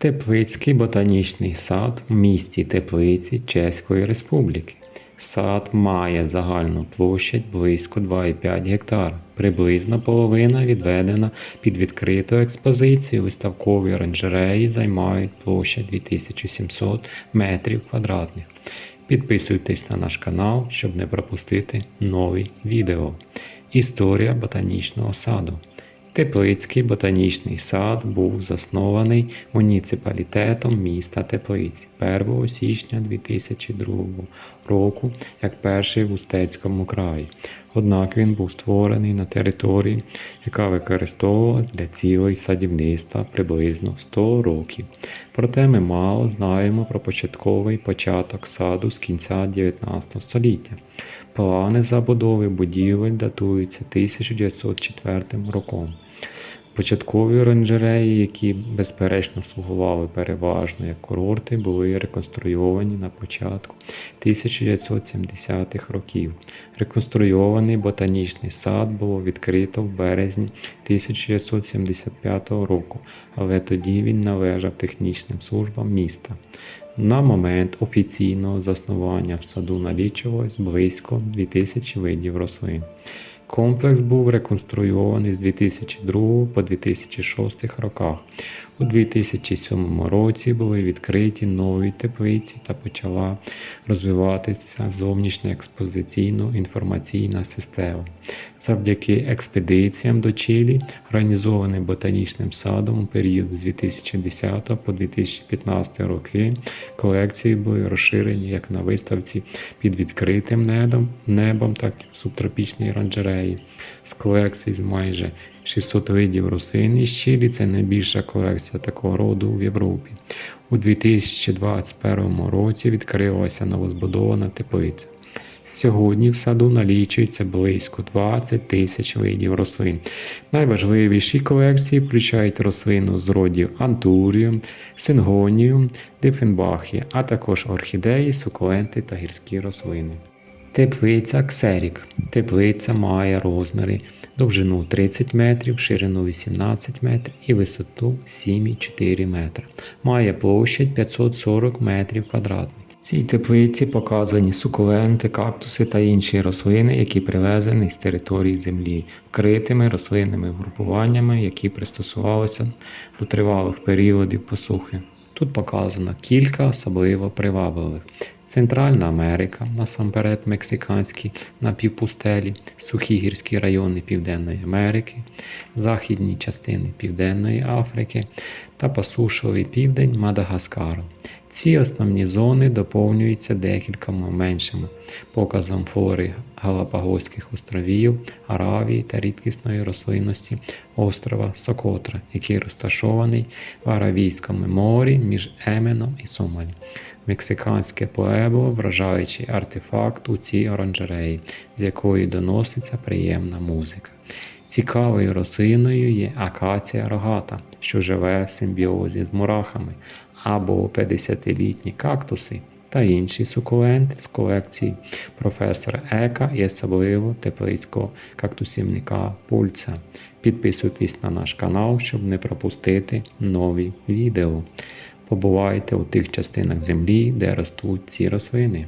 Теплицький ботанічний сад в місті Теплиці Чеської Республіки. Сад має загальну площадь близько 2,5 гектара. Приблизно половина відведена під відкриту експозицію. Виставкові оранжереї займають площадь 2700 метрів квадратних. Підписуйтесь на наш канал, щоб не пропустити нові відео. Історія ботанічного саду. Теплицький ботанічний сад був заснований муніципалітетом міста Теплиці 1 січня 2002 року як перший в Устецькому краї. Однак він був створений на території, яка використовувалась для цілей садівництва приблизно 100 років. Проте ми мало знаємо про початковий початок саду з кінця 19 століття. Плани забудови будівель датуються 1904 роком. Початкові оранжереї, які безперечно слугували переважно як курорти, були реконструйовані на початку 1970-х років. Реконструйований ботанічний сад було відкрито в березні 1975 року, але тоді він належав технічним службам міста. На момент офіційного заснування в саду налічувалось близько 2000 видів рослин. Комплекс був реконструйований з 2002 по 2006 роках. У 2007 році були відкриті нові теплиці та почала розвиватися зовнішня експозиційно-інформаційна система. Завдяки експедиціям до Чилі, організованим ботанічним садом у період з 2010 по 2015 роки, колекції були розширені як на виставці під відкритим небом так і в субтропічній оранжереї. З колекцій з майже 600 видів рослин із Чилі це найбільша колекція такого роду в Європі. У 2021 році відкрилася новозбудована теплиця. Сьогодні в саду налічується близько 20 тисяч видів рослин. Найважливіші колекції включають рослину з родів антуріум, сингоніум, дифенбахія, а також орхідеї, сукуленти та гірські рослини. Теплиця Ксерік. Теплиця має розміри довжину 30 метрів, ширину 18 метрів і висоту 7,4 метра. Має площадь 540 метрів квадратних. В цій теплиці показані сукуленти, кактуси та інші рослини, які привезені з території землі, вкритими рослинними групуваннями, які пристосувалися до тривалих періодів посухи. Тут показано кілька особливо привабливих. Центральна Америка, насамперед мексиканські напівпустелі, сухі гірські райони Південної Америки, західні частини Південної Африки та посушливий південь Мадагаскару. Ці основні зони доповнюються декількома меншими показом флори Галапагоських островів, Аравії та рідкісної рослинності острова Сокотра, який розташований в Аравійському морі між Еменом і Сомалі. Мексиканське поебло вражаючий артефакт у цій оранжереї, з якої доноситься приємна музика. Цікавою рослиною є акація рогата, що живе в симбіозі з мурахами, або 50-літні кактуси та інші сукуленти з колекції професора Ека і особливо теплицького кактусівника Пульца. Підписуйтесь на наш канал, щоб не пропустити нові відео. Побувайте у тих частинах землі, де ростуть ці рослини.